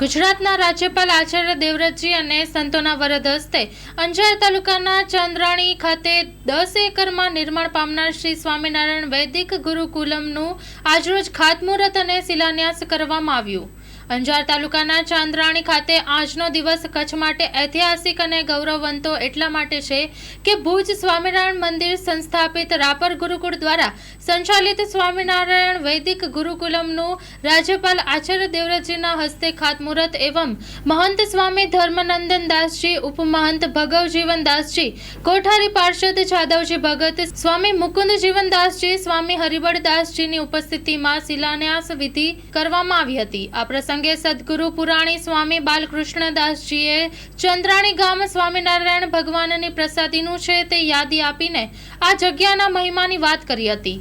ગુજરાતના રાજ્યપાલ આચાર્ય દેવવ્રતજી અને સંતોના વરદ હસ્તે અંજાર તાલુકાના ચંદ્રાણી ખાતે દસ એકરમાં નિર્માણ પામનાર શ્રી સ્વામિનારાયણ વૈદિક ગુરુકુલમનું આજરોજ ખાતમુહૂર્ત અને શિલાન્યાસ કરવામાં આવ્યું. અંજાર તાલુકાના ચાંદ્રાણી ખાતે આજનો દિવસ કચ્છ માટે ઐતિહાસિક અને ગૌરવવંતો એટલા માટે છે કે ભુજ સ્વામિનારાયણ મંદિર સંસ્થાપિત રાપર ગુરુકુળ દ્વારા સંચાલિત સ્વામિનારાયણ વૈદિક ગુરુકુલમનું રાજ્યપાલ આચાર્ય દેવવ્રતજીના હસ્તે ખાતમુહૂર્ત એવં મહંત સ્વામી ધર્મનંદન દાસજી, ઉપમહંત ભગવજીવન દાસજી, કોઠારી પાર્ષદ જાદવજી ભગત, સ્વામી મુકુંદ જીવનદાસજી સ્વામી હરિબળ દાસજીની ઉપસ્થિતિમાં શિલાન્યાસ વિધિ કરવામાં આવી હતી. આ પ્રસંગે સદગુરુ પુરાણી સ્વામી બાલકૃષ્ણદાસજીએ ચંદ્રાણી ગામ સ્વામિનારાયણ ભગવાનની પ્રસાદીનું છે તે યાદી આપીને આ જગ્યાના મહિમાની વાત કરી હતી.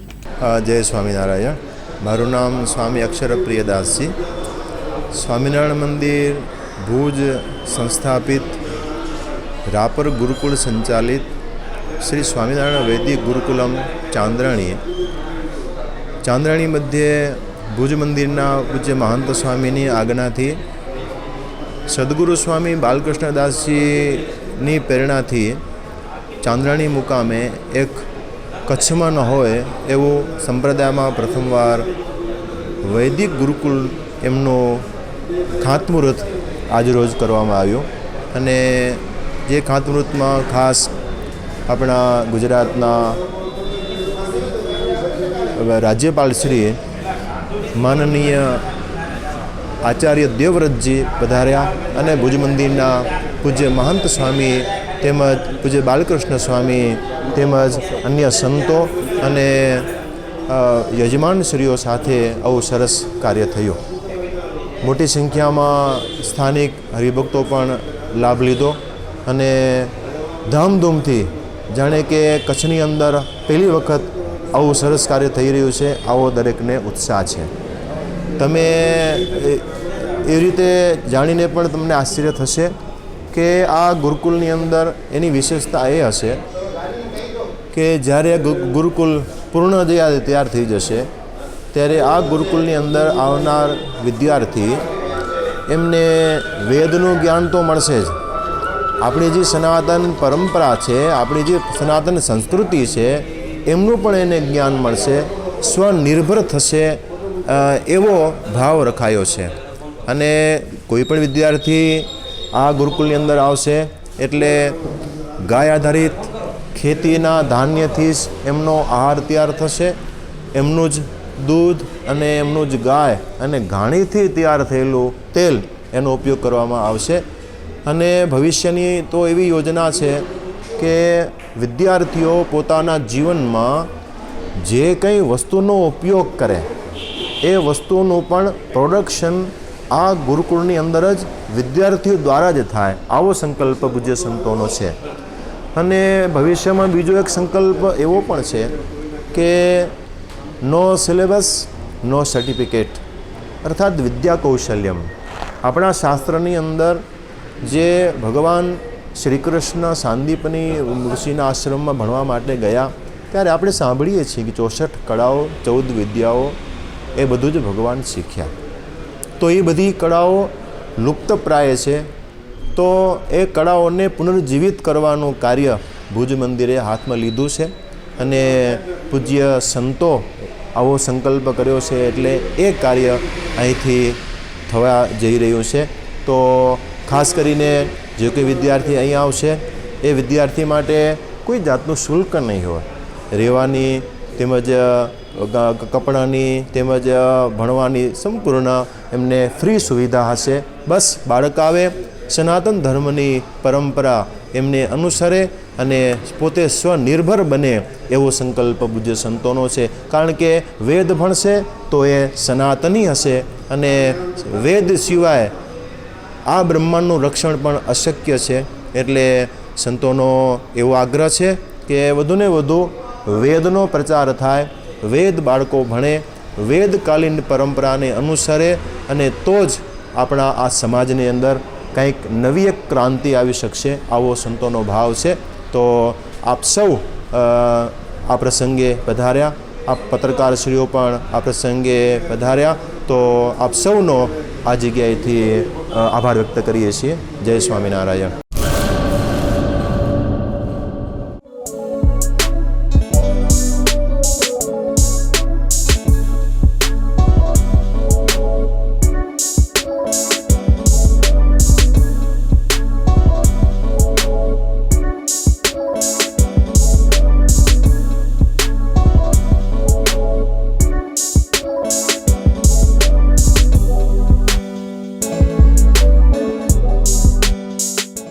જય સ્વામિનારાયણ. મારું નામ સ્વામી અક્ષરપ્રિયદાસજી. સ્વામિનારાયણ મંદિર ભુજ સંસ્થાપિત રાપર ગુરુકુળ સંચાલિત શ્રી સ્વામિનારાયણ વૈદિક ગુરુકુલમ ચાંદ્રાણીએ ચાંદ્રાણી મધ્યે ભુજ મંદિરના પૂજ્ય મહંત સ્વામીની આજ્ઞાથી સદગુરુ સ્વામી બાલકૃષ્ણદાસજીની પ્રેરણાથી ચાંદ્રાણી મુકામે એક કચ્છમાં ન હોય એવું સંપ્રદાયમાં પ્રથમવાર વૈદિક ગુરુકુલ એમનું ખાતમુહૂર્ત આજરોજ કરવામાં આવ્યું. અને જે ખાતમુહૂર્તમાં ખાસ આપણા ગુજરાતના રાજ્યપાલશ્રીએ માનનીય આચાર્ય દેવવ્રતજી પધાર્યા અને ભુજ મંદિરના પૂજ્ય મહંત સ્વામી તેમજ પૂજ્ય બાલકૃષ્ણ સ્વામી તેમજ અન્ય સંતો અને યજમાનશ્રીઓ સાથે આવું સરસ કાર્ય થયું. મોટી સંખ્યામાં સ્થાનિક હરિભક્તો પણ લાભ લીધો અને ધામધૂમથી જાણે કે કચ્છની અંદર પહેલી વખત આવું સરસ કાર્ય થઈ રહ્યું છે, આવો દરેકને ઉત્સાહ છે. તમે, એ- રીતે જાણીને પણ તમને આશ્ચર્ય થશે કે આ ગુરુકુલની અંદર એની વિશેષતા એ હશે કે જ્યારે ગુરુકુલ પૂર્ણ તૈયાર થઈ જશે, ત્યારે આ ગુરુકુલની અંદર આવનાર વિદ્યાર્થી એમને વેદનું જ્ઞાન તો મળશે જ. આપણી જે સનાતન પરંપરા છે, આપણી જે સનાતન સંસ્કૃતિ છે એમનું પણ એને જ્ઞાન મળશે, સ્વનિર્ભર થશે એવો ભાવ રખાયો છે. અને કોઈ પણ વિદ્યાર્થી આ ગુરુકુલની અંદર આવશે એટલે ગાય આધારિત ખેતીના ધાન્યથી જ એમનો આહાર તૈયાર થશે, એમનું જ દૂધ અને એમનું જ ગાય અને ઘાણીથી તૈયાર થયેલું તેલ એનો ઉપયોગ કરવામાં આવશે. અને ભવિષ્યની તો એવી યોજના છે કે વિદ્યાર્થીઓ પોતાના જીવનમાં જે કંઈ વસ્તુનો ઉપયોગ કરે, એ વસ્તુનું પણ પ્રોડક્શન આ ગુરુકુળની અંદર જ વિદ્યાર્થીઓ દ્વારા જ થાય. આવો સંકલ્પ પૂજ્ય સંતોનો છે. અને ભવિષ્યમાં બીજો એક સંકલ્પ એવો પણ છે કે નો સિલેબસ, નો સર્ટિફિકેટ અર્થાત વિદ્યા કૌશલ્યમ આપણા શાસ્ત્રની અંદર જે ભગવાન શ્રી કૃષ્ણ સાંદીપની ઋષિના આશ્રમમાં ભણવા માટે ગયા, ત્યારે આપણે સાંભળીએ છીએ કે ચોસઠ કળાઓ, ચૌદ વિદ્યાઓ, એ બધું જ ભગવાન શીખ્યા. તો એ બધી કળાઓ લુપ્તપ્રાય છે, તો એ કળાઓને પુનર્જીવિત કરવાનું કાર્ય ભુજ મંદિરે હાથમાં લીધું છે અને પૂજ્ય સંતો આવો સંકલ્પ કર્યો છે એટલે એ કાર્ય અહીંથી થવા જઈ રહ્યું છે. તો ખાસ કરીને જે કોઈ વિદ્યાર્થી અહીં આવશે, એ વિદ્યાર્થી માટે કોઈ જાતનું શુલ્ક નહીં હોય. રહેવાની તેમજ કપડાની તેમજ ભણવાની સંપૂર્ણ એમને ફ્રી સુવિધા હશે. બસ બાળક આવે, સનાતન ધર્મની પરંપરા એમને અનુસરે અને પોતે સ્વનિર્ભર બને એવો સંકલ્પ પૂજ્ય સંતોનો છે. કારણ કે વેદ ભણશે તો એ સનાતની હશે અને વેદ સિવાય આ બ્રહ્માંડનું રક્ષણ પણ અશક્ય છે, એટલે સંતોનો એવો આગ્રહ છે કે વધુને વધુ વેદનો પ્રચાર થાય, વેદ બાળકો ભણે વેદકાલીન પરંપરાને અનુસરે અને તો જ આપણા આ સમાજની અંદર કંઈક નવી એક ક્રાંતિ આવી શકશે, આવો સંતોનો ભાવ છે. તો આપ સૌ આ પ્રસંગે પધાર્યા, આપ પત્રકારશ્રીઓ પણ આ પ્રસંગે પધાર્યા. તો આપ સૌનો આ જગ્યાએથી આભાર વ્યક્ત કરીએ છીએ. જય સ્વામિનારાયણ.